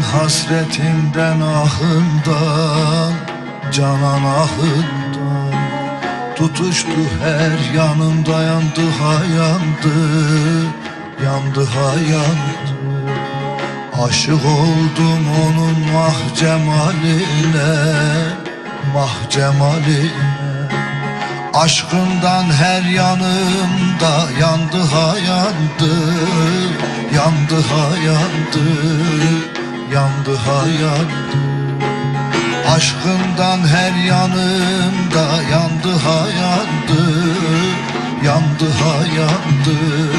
hasretinden ahından Canan ahından. Tutuştu her yanımda yandı ha yandı Yandı ha yandı Aşık oldum onun mah cemaline Mah cemaline Aşkından her yanımda yandı ha yandı Yandı ha yandı Yandı ha yandı Aşkından her yanımda yandı ha yandı Yandı ha yandı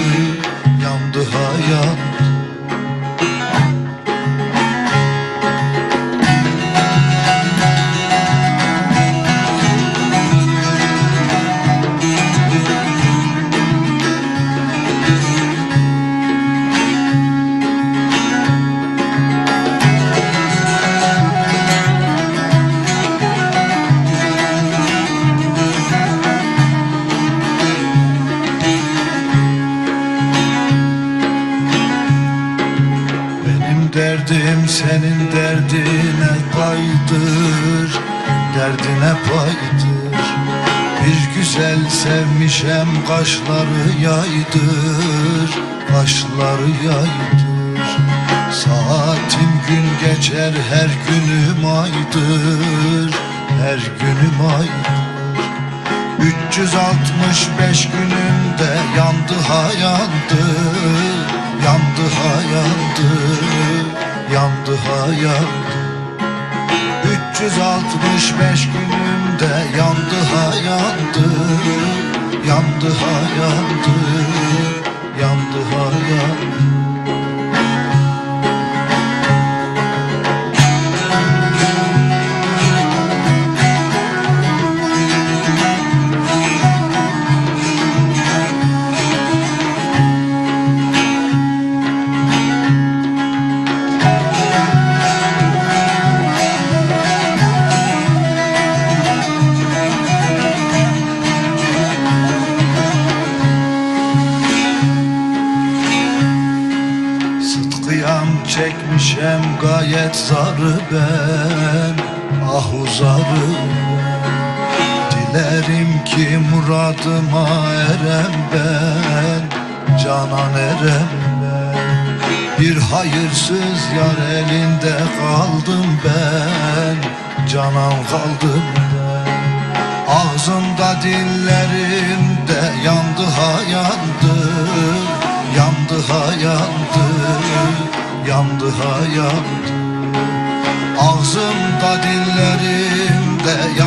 derdim senin derdine paydır Derdine paydır Bir güzel sevmişem kaşları yaydır. Kaşları yaydır. Saatim gün geçer her günüm aydır. Her günüm aydır. 365 günümde yandı ha yandı Yandı ha yandı Yandı ha yandı 365 günümde yandı ha yandı Yandı yandı Yandı ha Sıtkıyam çekmişem gayet zarı ben. Ahu zarı Dilerim ki muradıma erem ben Canan erem ben. Bir hayırsız yar elinde kaldım ben Canan kaldım ben. Ağzımda dillerimde yandı ha Yandı ha yandı Yandı ha yandı Ağzımda dillerimde yandı